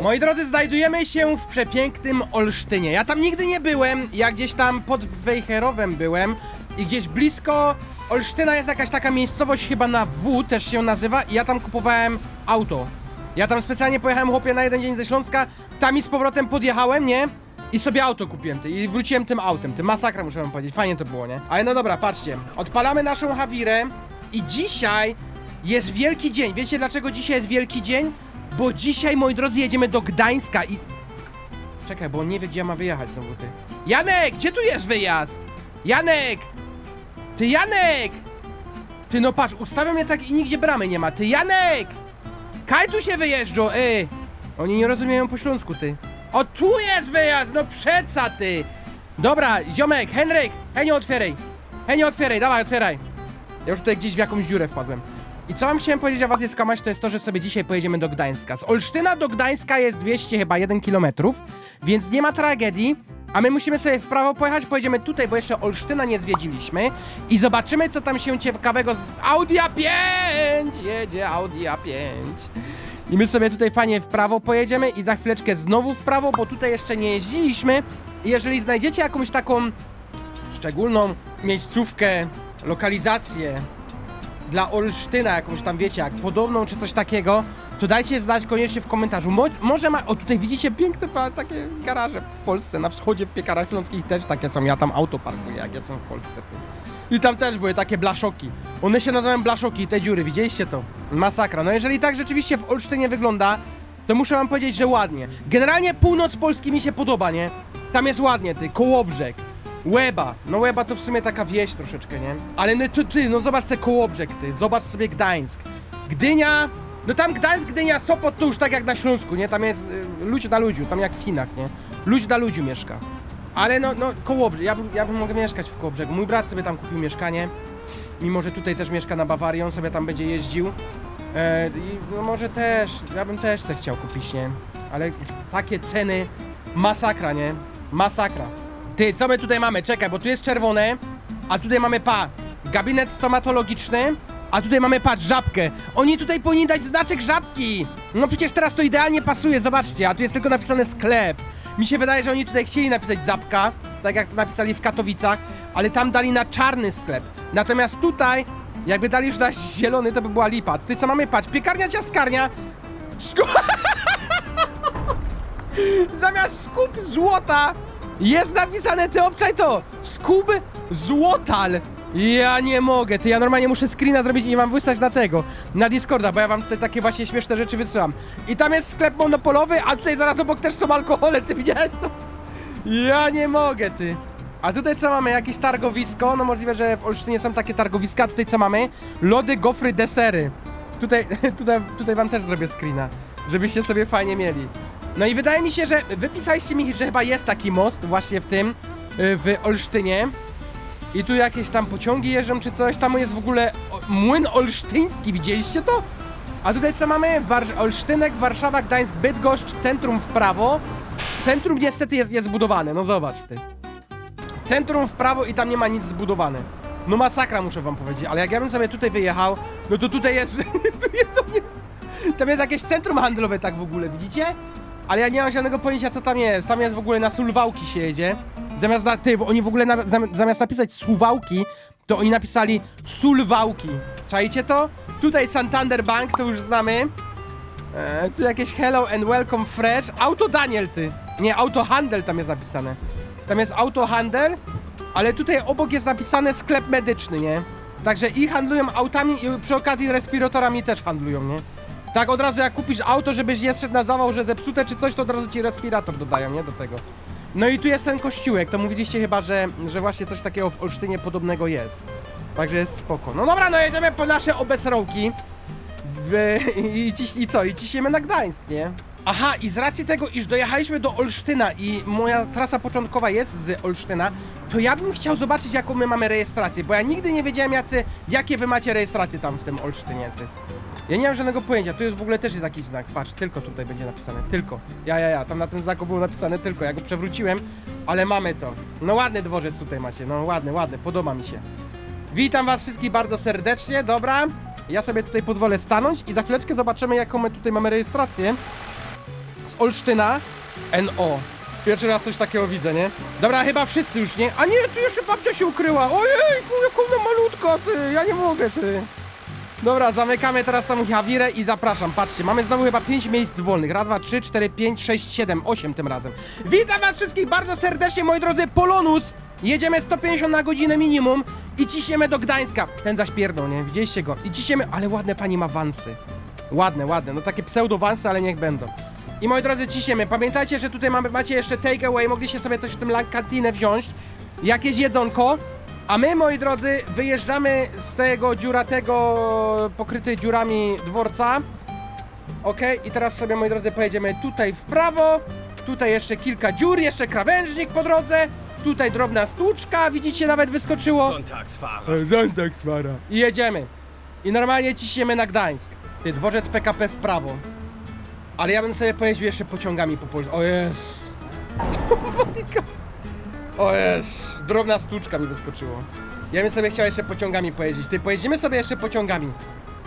Moi drodzy, znajdujemy się w przepięknym Olsztynie. Ja tam nigdy nie byłem, ja gdzieś tam pod Wejherowem byłem i gdzieś blisko Olsztyna jest jakaś taka miejscowość chyba na W też się nazywa i ja tam kupowałem auto. Ja tam specjalnie pojechałem chłopie na jeden dzień ze Śląska, tam i z powrotem podjechałem, nie? I sobie auto kupiłem ty, i wróciłem tym autem. Ty masakra muszę wam powiedzieć, fajnie to było, nie? Ale no dobra, patrzcie. Odpalamy naszą Hawirę i dzisiaj jest wielki dzień. Wiecie dlaczego dzisiaj jest wielki dzień? Bo dzisiaj, moi drodzy, jedziemy do Gdańska i... Czekaj, bo on nie wie, gdzie ma wyjechać znowu, ty. Janek, gdzie tu jest wyjazd? Janek! Ty, Janek! Ty, no patrz, ustawiam mnie tak i nigdzie bramy nie ma. Ty, Janek! Kaj tu się wyjeżdżą, ej! Oni nie rozumieją po śląsku, ty. O, tu jest wyjazd, no przeca, ty! Dobra, ziomek, Henryk, Henio, otwieraj. Henio, otwieraj, dawaj, otwieraj. Ja już tutaj gdzieś w jakąś dziurę wpadłem. I co wam chciałem powiedzieć, a was jest kamać, to jest to, że sobie dzisiaj pojedziemy do Gdańska. Z Olsztyna do Gdańska jest 200 chyba 1 kilometrów, więc nie ma tragedii. A my musimy sobie w prawo pojechać, pojedziemy tutaj, bo jeszcze Olsztyna nie zwiedziliśmy i zobaczymy, co tam się ciekawego z... Audi A5! Jedzie Audi A5. I my sobie tutaj fajnie w prawo pojedziemy i za chwileczkę znowu w prawo, bo tutaj jeszcze nie jeździliśmy. I jeżeli znajdziecie jakąś taką szczególną miejscówkę, lokalizację dla Olsztyna, jakąś tam wiecie, jak podobną czy coś takiego, to dajcie znać koniecznie w komentarzu. Mo może ma. O, tutaj widzicie piękne takie garaże w Polsce, na wschodzie w piekarach śląskich też takie są. Ja tam auto parkuję, jak ja są w Polsce. Ty. I tam też były takie blaszoki. One się nazywają blaszoki, te dziury, widzieliście to? Masakra. No jeżeli tak rzeczywiście w Olsztynie wygląda, to muszę wam powiedzieć, że ładnie. Generalnie północ Polski mi się podoba, nie? Tam jest ładnie, ty, Kołobrzeg. Łeba, no Łeba to w sumie taka wieś troszeczkę, nie? Ale no ty, ty, no zobacz sobie Kołobrzeg, ty, zobacz sobie Gdańsk. Gdynia, no tam Gdańsk, Gdynia, Sopot to już tak jak na Śląsku, nie? Tam jest y, ludź na ludziu, tam jak w Chinach, nie? Ludź na ludziu mieszka. Ale no, no Kołobrzeg, ja ja bym mogę mieszkać w Kołobrzegu. Mój brat sobie tam kupił mieszkanie, mimo że tutaj też mieszka na Bawarii, on sobie tam będzie jeździł. E, I no może też, ja bym też se chciał kupić, nie? Ale takie ceny, masakra, nie? Masakra. Ty, co my tutaj mamy? Czekaj, bo tu jest czerwone, a tutaj mamy pa, gabinet stomatologiczny, a tutaj mamy patrz, żabkę. Oni tutaj powinni dać znaczek żabki. No przecież teraz to idealnie pasuje, zobaczcie, a tu jest tylko napisane sklep. Mi się wydaje, że oni tutaj chcieli napisać zapka, tak jak to napisali w Katowicach, ale tam dali na czarny sklep. Natomiast tutaj, jakby dali już na zielony, to by była lipa. Tutaj co mamy? Patrz, piekarnia, ciastkarnia. Sku Zamiast skup złota jest napisane, ty obczaj to! Skub złotal! Ja nie mogę, ty ja normalnie muszę screena zrobić i mam wysłać na tego, na Discorda, bo ja wam tutaj takie właśnie śmieszne rzeczy wysyłam. I tam jest sklep monopolowy, a tutaj zaraz obok też są alkohole, ty widziałeś to? Ja nie mogę, ty. A tutaj co mamy? Jakieś targowisko? No możliwe, że w Olsztynie są takie targowiska. A tutaj co mamy? Lody, gofry, desery. Tutaj, tutaj, tutaj wam też zrobię screena, żebyście sobie fajnie mieli. No i wydaje mi się, że wypisaliście mi, że chyba jest taki most właśnie w tym, y, w Olsztynie. I tu jakieś tam pociągi jeżdżą czy coś, tam jest w ogóle młyn olsztyński, widzieliście to? A tutaj co mamy? War Olsztynek, Warszawa, Gdańsk, Bydgoszcz, centrum w prawo. Centrum niestety jest niezbudowane, no zobacz ty. Centrum w prawo i tam nie ma nic zbudowane. No masakra muszę wam powiedzieć, ale jak ja bym sobie tutaj wyjechał, no to tutaj jest, tu jest, tam jest jakieś centrum handlowe tak w ogóle, widzicie? Ale ja nie mam żadnego pojęcia co tam jest, tam jest w ogóle na Sulwałki się jedzie. Zamiast na, ty, bo oni w ogóle na, zam- zamiast napisać Suwałki, to oni napisali Sulwałki. Czajcie to? Tutaj Santander Bank, to już znamy. E, tu jakieś Hello and Welcome Fresh. Auto Daniel, ty. Nie, Autohandel tam jest napisane. Tam jest Autohandel, ale tutaj obok jest napisane sklep medyczny, nie? Także i handlują autami i przy okazji respiratorami też handlują, nie? Tak od razu jak kupisz auto, żebyś nie szedł na zawał, że zepsute czy coś, to od razu ci respirator dodają, nie? Do tego. No i tu jest ten kościółek, to mówiliście chyba, że, że właśnie coś takiego w Olsztynie podobnego jest. Także jest spoko. No dobra, no jedziemy po nasze obesrołki. I, ciś, I co? I ciśniemy na Gdańsk, nie? Aha, i z racji tego, iż dojechaliśmy do Olsztyna i moja trasa początkowa jest z Olsztyna, to ja bym chciał zobaczyć, jaką my mamy rejestrację, bo ja nigdy nie wiedziałem, jacy, jakie wy macie rejestracje tam w tym Olsztynie, ty. Ja nie mam żadnego pojęcia, tu jest w ogóle też jest jakiś znak, patrz, tylko tutaj będzie napisane, tylko. Ja, ja, ja, tam na tym znaku było napisane tylko, ja go przewróciłem, ale mamy to. No ładny dworzec tutaj macie, no ładny, ładny, podoba mi się. Witam was wszystkich bardzo serdecznie, dobra. Ja sobie tutaj pozwolę stanąć i za chwileczkę zobaczymy jaką my tutaj mamy rejestrację. z Olsztyna. NO. Pierwszy raz coś takiego widzę, nie? Dobra, chyba wszyscy już, nie? A nie, tu jeszcze babcia się ukryła. Ojej, jak ona malutka, ty. Ja nie mogę, ty. Dobra, zamykamy teraz tą Jawirę i zapraszam. Patrzcie, mamy znowu chyba 5 miejsc wolnych. Raz, dwa, trzy, cztery, pięć, sześć, siedem, osiem tym razem. Witam was wszystkich bardzo serdecznie, moi drodzy. Polonus! Jedziemy 150 na godzinę minimum i ciśniemy do Gdańska. Ten zaś nie? Widzieliście go? I ciśniemy, ale ładne pani ma wansy. Ładne, ładne. No takie pseudo-wansy, ale niech będą. I moi drodzy, ciśniemy. Pamiętajcie, że tutaj mamy, macie jeszcze takeaway, mogliście sobie coś w tym kantinę wziąć. Jakieś jedzonko. A my, moi drodzy, wyjeżdżamy z tego dziuratego, pokryty dziurami dworca. Ok, i teraz sobie, moi drodzy, pojedziemy tutaj w prawo. Tutaj jeszcze kilka dziur, jeszcze krawężnik po drodze. Tutaj drobna stłuczka, widzicie, nawet wyskoczyło. Sonntagsfahrer. Swara. I jedziemy. I normalnie ciśniemy na Gdańsk. Ty, dworzec PKP w prawo. Ale ja bym sobie pojeździł jeszcze pociągami po Polsce. O jest. O. Drobna stłuczka mi wyskoczyło. Ja bym sobie chciał jeszcze pociągami pojeździć. Ty, pojeździmy sobie jeszcze pociągami.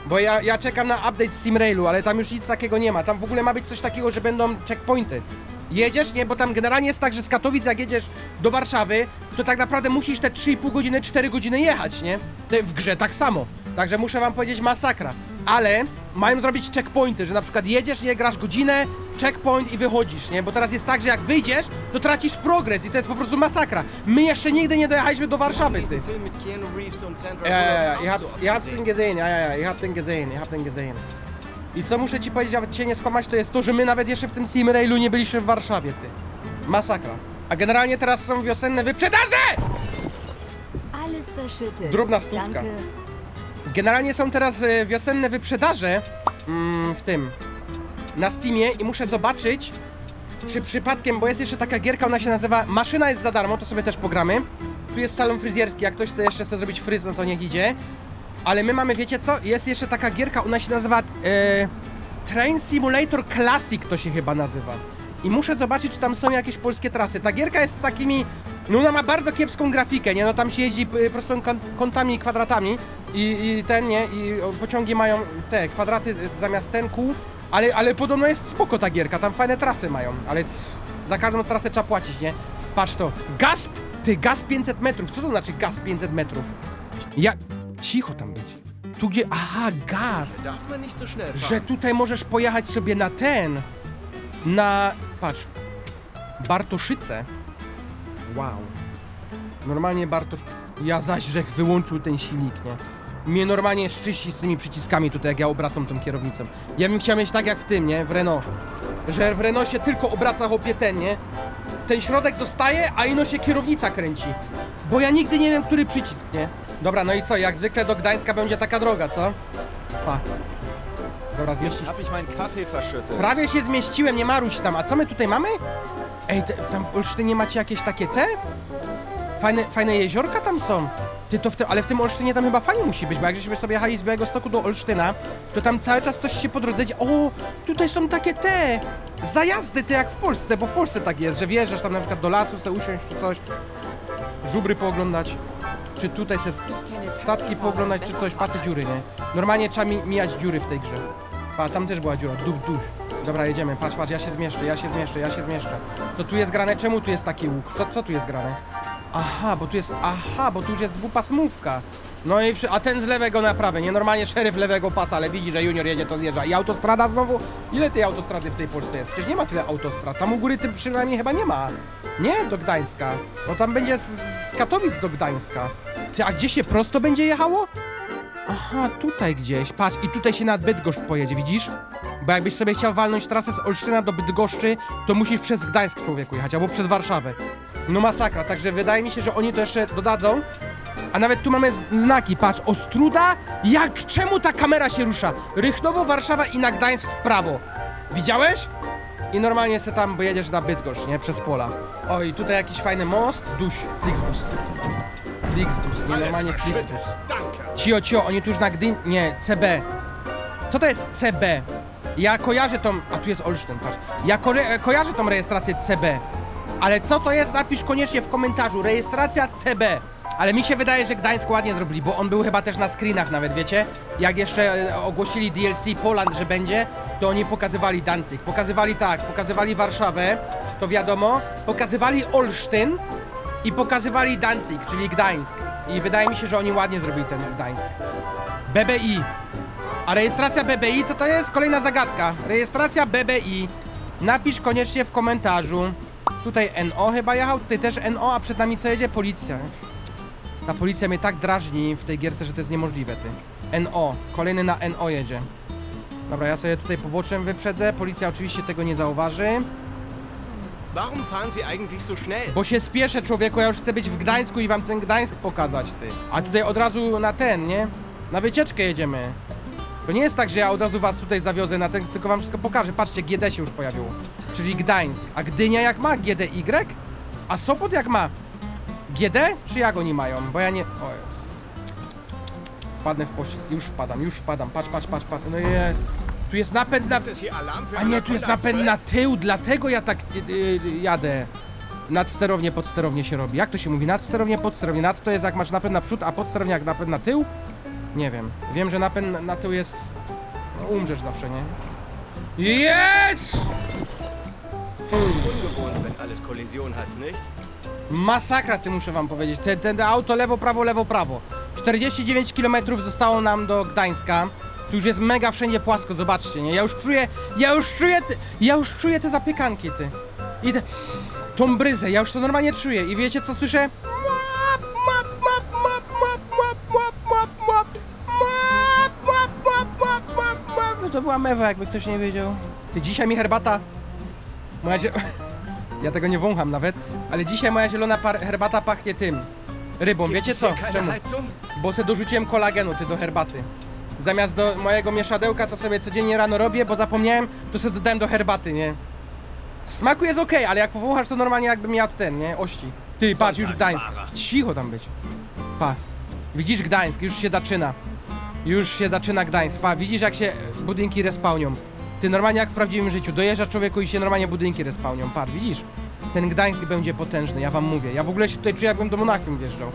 Bo ja, ja czekam na update Steam Railu, ale tam już nic takiego nie ma. Tam w ogóle ma być coś takiego, że będą checkpointy. Jedziesz, nie, bo tam generalnie jest tak, że z Katowic jak jedziesz do Warszawy, to tak naprawdę musisz te 3,5 godziny, 4 godziny jechać, nie? Te w grze tak samo. Także muszę wam powiedzieć masakra. Ale mają zrobić checkpointy, że na przykład jedziesz, nie grasz godzinę, checkpoint i wychodzisz, nie? Bo teraz jest tak, że jak wyjdziesz, to tracisz progres i to jest po prostu masakra. My jeszcze nigdy nie dojechaliśmy do Warszawy, ty. Ja, ja, ja, ich so ich hab's den gesehen, ja, ja, ja, ich hab den gesehen, ich hab den gesehen. I co muszę ci powiedzieć, aby cię nie skłamać, to jest to, że my nawet jeszcze w tym Sim Railu nie byliśmy w Warszawie, ty. Masakra. A generalnie teraz są wiosenne wyprzedaże! Alles verschüttet. Drobna stówka. Danke. Generalnie są teraz e, wiosenne wyprzedaże mm, w tym, na Steamie i muszę zobaczyć, czy przypadkiem, bo jest jeszcze taka gierka, ona się nazywa Maszyna jest za darmo, to sobie też pogramy. Tu jest salon fryzjerski, jak ktoś chce jeszcze sobie zrobić fryz, no to niech idzie. Ale my mamy, wiecie co, jest jeszcze taka gierka, ona się nazywa e, Train Simulator Classic to się chyba nazywa. I muszę zobaczyć, czy tam są jakieś polskie trasy. Ta gierka jest z takimi, no ona ma bardzo kiepską grafikę, nie? No tam się jeździ y, prostą kąt- kątami i kwadratami i, i ten, nie? I o, pociągi mają te kwadraty y, zamiast ten kół, ale, ale podobno jest spoko ta gierka, tam fajne trasy mają, ale c- za każdą trasę trzeba płacić, nie? Patrz to, gaz, ty, gaz 500 metrów, co to znaczy gaz 500 metrów? Ja, cicho tam być. Tu gdzie, aha, gaz Darf man nicht so schnell fahren. że tutaj możesz pojechać sobie na ten, na, patrz, Bartoszyce. Wow. Normalnie Bartosz, ja zaś, wyłączył ten silnik, nie? Mnie normalnie szczyści z tymi przyciskami tutaj, jak ja obracam tą kierownicą. Ja bym chciał mieć tak jak w tym, nie? W Renault. Że w Renault się tylko obraca chłopie ten, nie? Ten środek zostaje, a ino się kierownica kręci. Bo ja nigdy nie wiem, który przycisk, nie? Dobra, no i co? Jak zwykle do Gdańska będzie taka droga, co? Pa. Dobra, zmieścić. Hab ich meinen Kaffee verschüttet. Prawie się zmieściłem, nie maruś tam. A co my tutaj mamy? Ej, te, tam w Olsztynie macie jakieś takie te? Fajne, fajne jeziorka tam są. Ty to w te, ale w tym Olsztynie tam chyba fajnie musi być, bo jak żeśmy sobie jechali z Białego Stoku do Olsztyna, to tam cały czas coś się po drodze dzieje. O, tutaj są takie te zajazdy, te jak w Polsce, bo w Polsce tak jest, że wjeżdżasz tam na przykład do lasu, se usiąść czy coś, żubry pooglądać, czy tutaj se st- statki pooglądać, czy coś, paty dziury, nie? Normalnie trzeba mi, mijać dziury w tej grze. Pa, tam też była dziura, dup, duś. Dobra, jedziemy, patrz, patrz, ja się zmieszczę, ja się zmieszczę, ja się zmieszczę. To tu jest grane, czemu tu jest taki łuk? Co, co tu jest grane? Aha, bo tu jest, aha, bo tu już jest dwupasmówka. No i, a ten z lewego na prawe, nie? Normalnie szeryf lewego pasa, ale widzi, że junior jedzie, to zjeżdża. I autostrada znowu? Ile tej autostrady w tej Polsce jest? Przecież nie ma tyle autostrad. Tam u góry tym przynajmniej chyba nie ma. Nie, do Gdańska. No tam będzie z, z Katowic do Gdańska. Ty, a gdzie się prosto będzie jechało? Aha, tutaj gdzieś, patrz, i tutaj się nad Bydgoszcz pojedzie, widzisz? Bo jakbyś sobie chciał walnąć trasę z Olsztyna do Bydgoszczy, to musisz przez Gdańsk człowieku jechać, albo przez Warszawę. No masakra, także wydaje mi się, że oni to jeszcze dodadzą. A nawet tu mamy znaki, patrz, Ostruda? Jak, czemu ta kamera się rusza? Rychnowo, Warszawa i na Gdańsk w prawo. Widziałeś? I normalnie se tam jedziesz na Bydgoszcz, nie? Przez pola. Oj, tutaj jakiś fajny most, duś, Flixbus. Flixbus, nie normalnie Flixbus. Cio, cio, oni tu już na Gdyn... Nie, CB. Co to jest CB? Ja kojarzę tą... A tu jest Olsztyn, patrz. Ja ko kojarzę tą rejestrację CB. Ale co to jest? Napisz koniecznie w komentarzu. Rejestracja CB. Ale mi się wydaje, że Gdańsk ładnie zrobili, bo on był chyba też na screenach nawet, wiecie? Jak jeszcze e, ogłosili DLC Poland, że będzie, to oni pokazywali Danzig. Pokazywali tak, pokazywali Warszawę, to wiadomo, pokazywali Olsztyn i pokazywali Danzig, czyli Gdańsk. I wydaje mi się, że oni ładnie zrobili ten Gdańsk. BBI. A rejestracja BBI, co to jest? Kolejna zagadka. Rejestracja BBI. Napisz koniecznie w komentarzu. Tutaj NO chyba jechał, tutaj też NO, a przed nami co jedzie? Policja. Ta policja mnie tak drażni w tej gierce, że to jest niemożliwe, ty. NO. Kolejny na NO jedzie. Dobra, ja sobie tutaj poboczem wyprzedzę. Policja oczywiście tego nie zauważy. Warum fahren Sie eigentlich so schnell? Bo się spieszę, człowieku, ja już chcę być w Gdańsku i wam ten Gdańsk pokazać, ty. A tutaj od razu na ten, nie? Na wycieczkę jedziemy. To nie jest tak, że ja od razu was tutaj zawiozę na ten, tylko wam wszystko pokażę. Patrzcie, GD się już pojawiło. Czyli Gdańsk. A Gdynia jak ma? GDY? A Sopot jak ma? GD? Czy jak oni mają? Bo ja nie... O jest. Wpadnę w poślizg. Już wpadam, już wpadam. Patrz, patrz, patrz, patrz. No jest. Tu jest napęd na... A nie, tu jest napęd na tył, dlatego ja tak y, y, jadę. Nad sterownię, pod sterownię się robi. Jak to się mówi? Nad sterownię, pod sterownię. Nad to jest jak masz napęd na przód, a pod sterownię jak napęd na tył? Nie wiem. Wiem, że napęd na- na tył jest... No, umrzesz zawsze, nie? Jest! Ungewohnt, wenn alles Kollision hat, nicht? Masakra, ty muszę wam powiedzieć. Te, te, te auto lewo, prawo, lewo, prawo. 49 km zostało nam do Gdańska. Tu już jest mega wszędzie płasko, zobaczcie, nie? Ja już czuję, ja już czuję, te, ja już czuję te zapiekanki, ty. I te, tą bryzę, ja już to normalnie czuję. I wiecie co słyszę? To była mewa, jakby ktoś nie wiedział. Ty, dzisiaj mi herbata... Moja zie... Ja tego nie wącham nawet, ale dzisiaj moja zielona par- herbata pachnie tym. Rybą, wiecie co? Czemu? Bo se dorzuciłem kolagenu ty do herbaty. Zamiast do mojego mieszadełka, co sobie codziennie rano robię, bo zapomniałem, to sobie dodałem do herbaty, nie? Smaku jest okej, ale jak powąchasz to normalnie jakbym jadł ten, nie? Ości. Ty, patrz, już Gdańsk. Cicho tam być. Pa. Widzisz Gdańsk, już się zaczyna. Już się zaczyna Gdańsk. Pa, widzisz jak się budynki respawnią. Ty normalnie jak w prawdziwym życiu. Dojeżdża człowieku i się normalnie budynki respawnią. Patrz, widzisz? Ten Gdańsk będzie potężny, ja wam mówię. Ja w ogóle się tutaj czuję jakbym do Monachium wjeżdżał.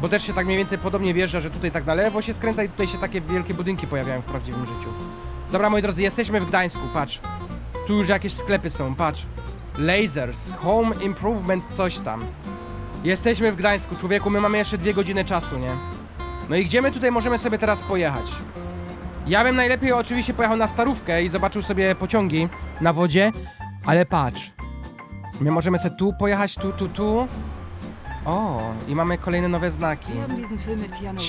Bo też się tak mniej więcej podobnie wjeżdża, że tutaj tak na lewo się skręca i tutaj się takie wielkie budynki pojawiają w prawdziwym życiu. Dobra, moi drodzy, jesteśmy w Gdańsku, patrz. Tu już jakieś sklepy są, patrz. Lasers, Home Improvement, coś tam. Jesteśmy w Gdańsku, człowieku, my mamy jeszcze dwie godziny czasu, nie? No i gdzie my tutaj możemy sobie teraz pojechać? Ja bym najlepiej oczywiście pojechał na Starówkę i zobaczył sobie pociągi na wodzie, ale patrz. My możemy sobie tu pojechać, tu, tu, tu. O, i mamy kolejne nowe znaki.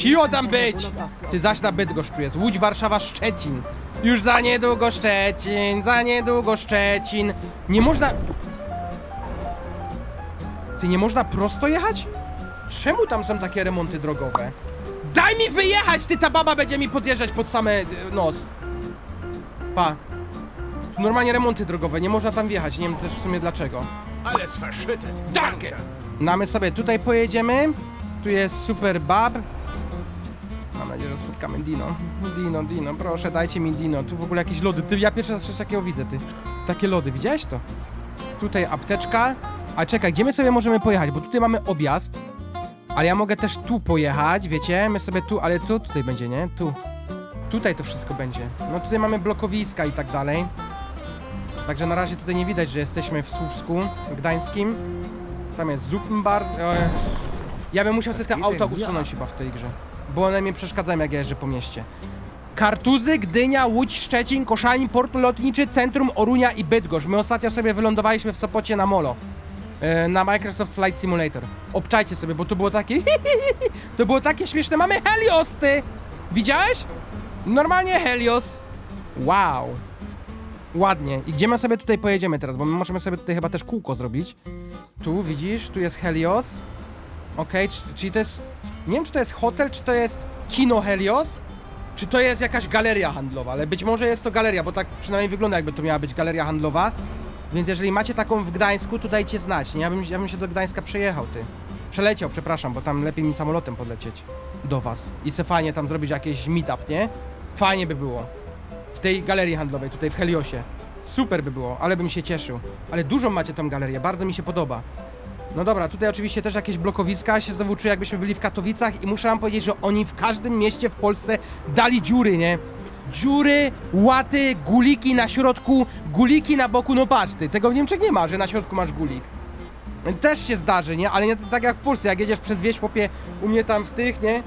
Reeves tam być! Ty zaś na Bydgoszcz jest. Łódź, Warszawa, Szczecin. Już za niedługo Szczecin, za niedługo Szczecin. Nie można... Ty, nie można prosto jechać? Czemu tam są takie remonty drogowe? Daj mi wyjechać, ty, ta baba będzie mi podjeżdżać pod same e, nos. Pa. Tu normalnie remonty drogowe, nie można tam wjechać, nie wiem też w sumie dlaczego. Alles verschüttet. Danke! No a my sobie tutaj pojedziemy. Tu jest super bab. Mam nadzieję, że spotkamy Dino. Dino, Dino, proszę dajcie mi Dino. Tu w ogóle jakieś lody. Ty, ja pierwszy raz coś takiego widzę, ty. Takie lody, widziałeś to? Tutaj apteczka. A czekaj, gdzie my sobie możemy pojechać? Bo tutaj mamy objazd. Ale ja mogę też tu pojechać, wiecie? My sobie tu, ale tu, tutaj będzie, nie? Tu. Tutaj to wszystko będzie. No tutaj mamy blokowiska i tak dalej. Także na razie tutaj nie widać, że jesteśmy w Słupsku Gdańskim. Tam jest Zupenbar. e, Ja bym musiał sobie te auta usunąć chyba w tej grze. Bo one mi przeszkadzają jak ja jeżdżę po mieście. Kartuzy, Gdynia, Łódź, Szczecin, Koszalin, Port Lotniczy, Centrum Orunia i Bydgoszcz. My ostatnio sobie wylądowaliśmy w Sopocie na Molo. E, Na Microsoft Flight Simulator. Obczajcie sobie, bo to było takie... To było takie śmieszne. Mamy Helios, ty! Widziałeś? Normalnie Helios. Wow. Ładnie. I gdzie my sobie tutaj pojedziemy teraz? Bo my możemy sobie tutaj chyba też kółko zrobić. Tu, widzisz? Tu jest Helios. Okej, c- czyli to jest... Nie wiem, czy to jest hotel, czy to jest kino Helios, czy to jest jakaś galeria handlowa, ale być może jest to galeria, bo tak przynajmniej wygląda, jakby to miała być galeria handlowa. Więc jeżeli macie taką w Gdańsku, to dajcie znać. Ja bym, ja bym się do Gdańska przejechał, ty. Przeleciał, przepraszam, bo tam lepiej mi samolotem podlecieć do was. I se fajnie tam zrobić jakiś meetup, nie? Fajnie by było w tej galerii handlowej, tutaj w Heliosie. Super by było, ale bym się cieszył. Ale dużo macie tą galerię, bardzo mi się podoba. No dobra, tutaj oczywiście też jakieś blokowiska, się znowu czuję jakbyśmy byli w Katowicach i muszę wam powiedzieć, że oni w każdym mieście w Polsce dali dziury, nie? Dziury, łaty, guliki na środku, guliki na boku, no patrz ty, tego w Niemczech nie ma, że na środku masz gulik. Też się zdarzy, nie? Ale nie tak jak w Polsce, jak jedziesz przez wieś, chłopie, u mnie tam w tych, nie?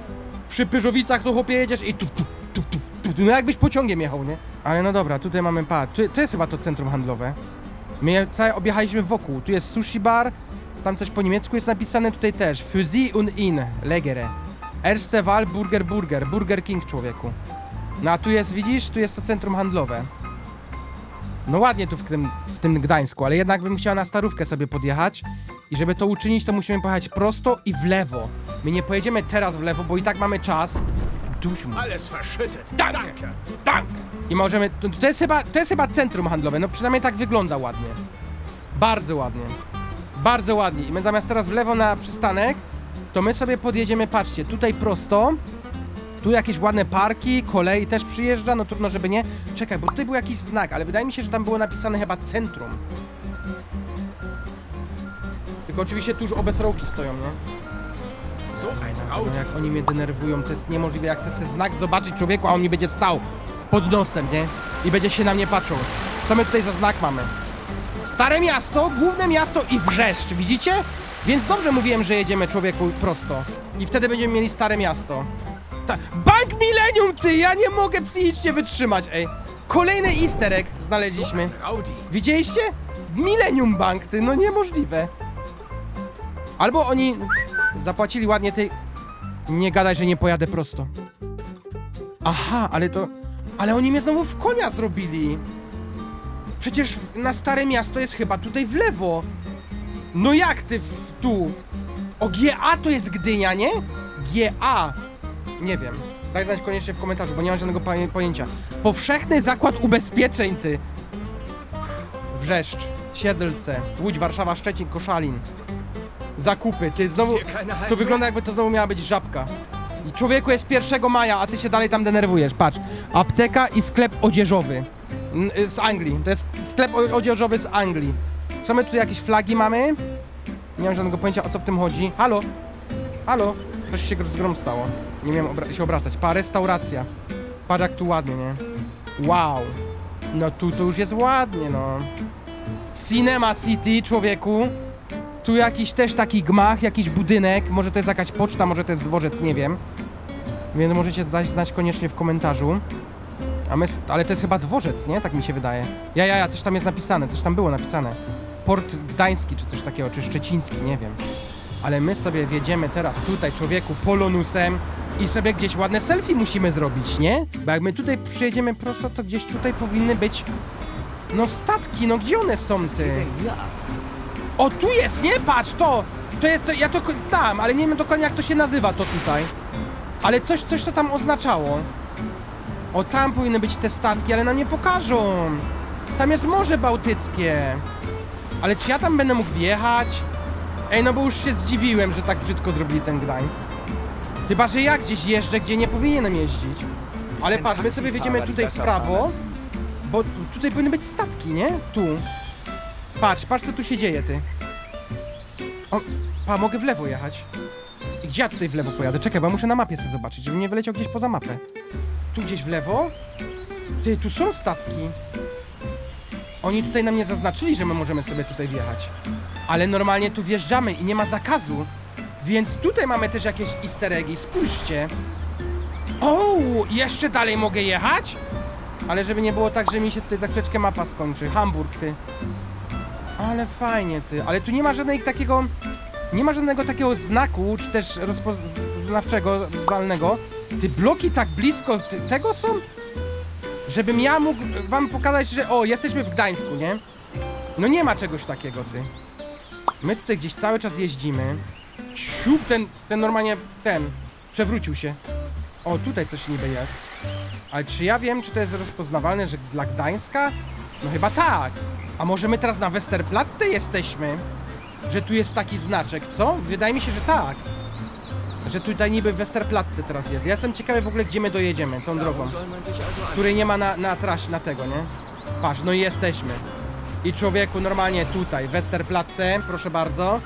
Przy Pyżowicach to chłopie jedziesz i tu, tu, tu, tu, tu, no jakbyś pociągiem jechał, nie? Ale no dobra, tutaj mamy, pa, tu, to jest chyba to centrum handlowe. My całe objechaliśmy wokół, tu jest sushi bar, tam coś po niemiecku jest napisane, tutaj też. Für Sie und in, Legere. Erste Wahl, Burger Burger, Burger King, człowieku. No a tu jest, widzisz, tu jest to centrum handlowe. No ładnie tu w tym, w tym Gdańsku, ale jednak bym chciała na starówkę sobie podjechać. I żeby to uczynić, to musimy pojechać prosto i w lewo. My nie pojedziemy teraz w lewo, bo i tak mamy czas. Duś mu. Alles verschüttet. Danke. Danke. I możemy. To, to, jest chyba, to jest chyba centrum handlowe, no przynajmniej tak wygląda ładnie. Bardzo ładnie. Bardzo ładnie. I my zamiast teraz w lewo na przystanek, to my sobie podjedziemy, patrzcie, tutaj prosto. Tu jakieś ładne parki, kolej też przyjeżdża, no trudno, żeby nie. Czekaj, bo tutaj był jakiś znak, ale wydaje mi się, że tam było napisane chyba centrum. Tylko oczywiście tuż obie rołki stoją, nie? Ein No jak oni mnie denerwują, to jest niemożliwe. Jak chcę sobie znak zobaczyć człowieku, a on mi będzie stał pod nosem, nie? I będzie się na mnie patrzył. Co my tutaj za znak mamy? Stare miasto, główne miasto i wrzeszcz, widzicie? Więc dobrze mówiłem, że jedziemy człowieku prosto. I wtedy będziemy mieli stare miasto. Ta Bank Millennium, ty! Ja nie mogę psychicznie wytrzymać, ej. Kolejny easter egg znaleźliśmy. Widzieliście? Millennium Bank, ty, no niemożliwe. Albo oni zapłacili ładnie tej... Nie gadaj, że nie pojadę prosto. Aha, ale to... Ale oni mnie znowu w konia zrobili. Przecież na Stare Miasto jest chyba tutaj w lewo. No jak ty w, tu? O GA to jest Gdynia, nie? GA. Nie wiem. Daj znać koniecznie w komentarzu, bo nie mam żadnego pa- pojęcia. Powszechny Zakład Ubezpieczeń, ty. Wrzeszcz, Siedlce, Łódź, Warszawa, Szczecin, Koszalin. Zakupy, ty znowu... To wygląda jakby to znowu miała być żabka. I człowieku jest 1 maja, a ty się dalej tam denerwujesz. Patrz, apteka i sklep odzieżowy. N- y, Z Anglii. To jest sklep o- odzieżowy z Anglii. Co my tu jakieś flagi mamy? Nie mam żadnego pojęcia o co w tym chodzi. Halo? Halo? Coś się z stało. Nie miałem obra- się obracać. Pa, restauracja. Patrz jak tu ładnie, nie? Wow. No tu to już jest ładnie, no. Cinema City, człowieku. Tu jakiś też taki gmach, jakiś budynek. Może to jest jakaś poczta, może to jest dworzec, nie wiem. Więc możecie znać koniecznie w komentarzu. A my, ale to jest chyba dworzec, nie? Tak mi się wydaje. Ja, ja, ja, coś tam jest napisane, coś tam było napisane. Port Gdański, czy coś takiego, czy Szczeciński, nie wiem. Ale my sobie wjedziemy teraz tutaj, człowieku, polonusem i sobie gdzieś ładne selfie musimy zrobić, nie? Bo jak my tutaj przyjedziemy prosto, to gdzieś tutaj powinny być... No statki, no gdzie one są, ty? O, tu jest, nie? Patrz, to! To, jest, to ja to znam, ale nie wiem dokładnie jak to się nazywa to tutaj. Ale coś, coś to tam oznaczało. O, tam powinny być te statki, ale nam nie pokażą. Tam jest Morze Bałtyckie. Ale czy ja tam będę mógł wjechać? Ej, no bo już się zdziwiłem, że tak brzydko zrobili ten Gdańsk. Chyba, że ja gdzieś jeżdżę, gdzie nie powinienem jeździć. Ale patrz, my sobie wjedziemy tutaj w prawo, bo tutaj powinny być statki, nie? Tu. Patrz, patrz co tu się dzieje, ty. O, pa, mogę w lewo jechać. I gdzie ja tutaj w lewo pojadę? Czekaj, bo muszę na mapie sobie zobaczyć, żebym nie wyleciał gdzieś poza mapę. Tu gdzieś w lewo? Ty, tu są statki. Oni tutaj nam nie zaznaczyli, że my możemy sobie tutaj wjechać. Ale normalnie tu wjeżdżamy i nie ma zakazu. Więc tutaj mamy też jakieś easter eggi, spójrzcie. O, jeszcze dalej mogę jechać? Ale żeby nie było tak, że mi się tutaj za chwileczkę mapa skończy. Hamburg, ty. Ale fajnie, ty. Ale tu nie ma żadnego takiego... Nie ma żadnego takiego znaku, czy też rozpoznawczego, walnego. Ty, bloki tak blisko ty, tego są? Żebym ja mógł wam pokazać, że o, jesteśmy w Gdańsku, nie? No nie ma czegoś takiego, ty. My tutaj gdzieś cały czas jeździmy. Ciup, ten, ten normalnie, ten, przewrócił się. O, tutaj coś niby jest. Ale czy ja wiem, czy to jest rozpoznawalne, że dla Gdańska? No chyba tak. A może my teraz na Westerplatte jesteśmy? Że tu jest taki znaczek, co? Wydaje mi się, że tak. Że tutaj niby Westerplatte teraz jest. Ja jestem ciekawy w ogóle, gdzie my dojedziemy tą drogą. Której nie ma na, na trasie, na tego, nie? Patrz, no i jesteśmy. I człowieku, normalnie tutaj, Westerplatte, proszę bardzo.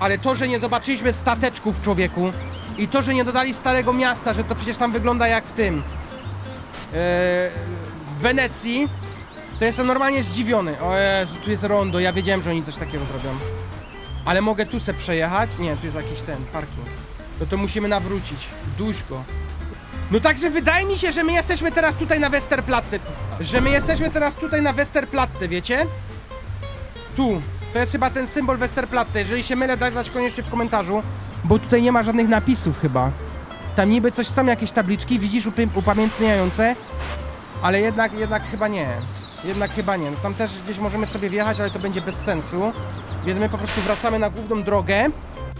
Ale to, że nie zobaczyliśmy stateczków człowieku i to, że nie dodali Starego Miasta, że to przecież tam wygląda jak w tym... Yy, w Wenecji, to jestem normalnie zdziwiony. O Jezu, tu jest rondo, ja wiedziałem, że oni coś takiego zrobią. Ale mogę tu se przejechać? Nie, tu jest jakiś ten, parking. No to musimy nawrócić. Duś go. No także wydaje mi się, że my jesteśmy teraz tutaj na Westerplatte. Że my jesteśmy teraz tutaj na Westerplatte, wiecie? Tu. To jest chyba ten symbol Westerplatte. Jeżeli się mylę, daj znać koniecznie w komentarzu. Bo tutaj nie ma żadnych napisów chyba. Tam niby coś są jakieś tabliczki, widzisz upamiętniające, ale jednak, jednak chyba nie. Jednak chyba nie. No tam też gdzieś możemy sobie wjechać, ale to będzie bez sensu. Więc my po prostu wracamy na główną drogę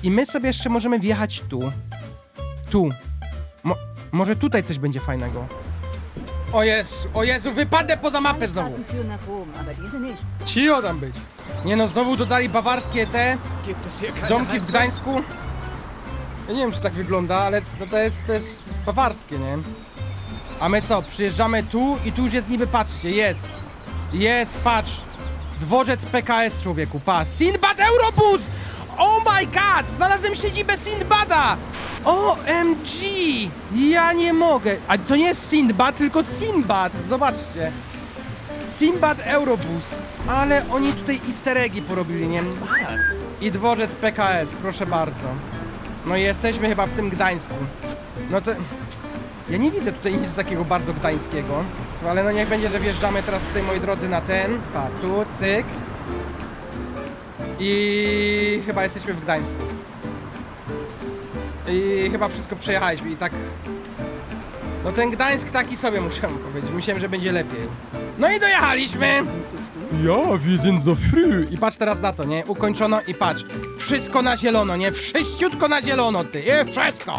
i my sobie jeszcze możemy wjechać tu. Tu. Mo może tutaj coś będzie fajnego. O Jezu, o Jezu, wypadę poza mapę znowu. Straßen führen nach Rom, aber diese nicht. Cio tam być. Nie no, znowu dodali bawarskie te Gibt es hier keine domki w Heizung? Gdańsku. Ja nie wiem, czy tak wygląda, ale no to, jest, to, jest, to jest bawarskie, nie? A my co, przyjeżdżamy tu i tu już jest niby, patrzcie, jest. Jest, patrz. Dworzec PKS, człowieku, pa. Sinbad Eurobus! Oh my god! Znalazłem siedzibę Sinbada! OMG! Ja nie mogę. A to nie jest Sinbad, tylko Sinbad. Zobaczcie. Sinbad Eurobus. Ale oni tutaj easter eggi porobili, nie? I dworzec PKS, proszę bardzo. No i jesteśmy chyba w tym Gdańsku. No to... Ja nie widzę tutaj nic takiego bardzo gdańskiego. Ale no niech będzie, że wjeżdżamy teraz tutaj, moi drodzy, na ten. Pa, tu, cyk. I chyba jesteśmy w Gdańsku. I chyba wszystko przejechaliśmy i tak... No ten Gdańsk taki sobie muszę powiedzieć. Myślałem, że będzie lepiej. No i dojechaliśmy! Ja, sind so früh. I patrz teraz na to, nie? Ukończono i patrz. Wszystko na zielono, nie? Wszyściutko na zielono, ty. I wszystko.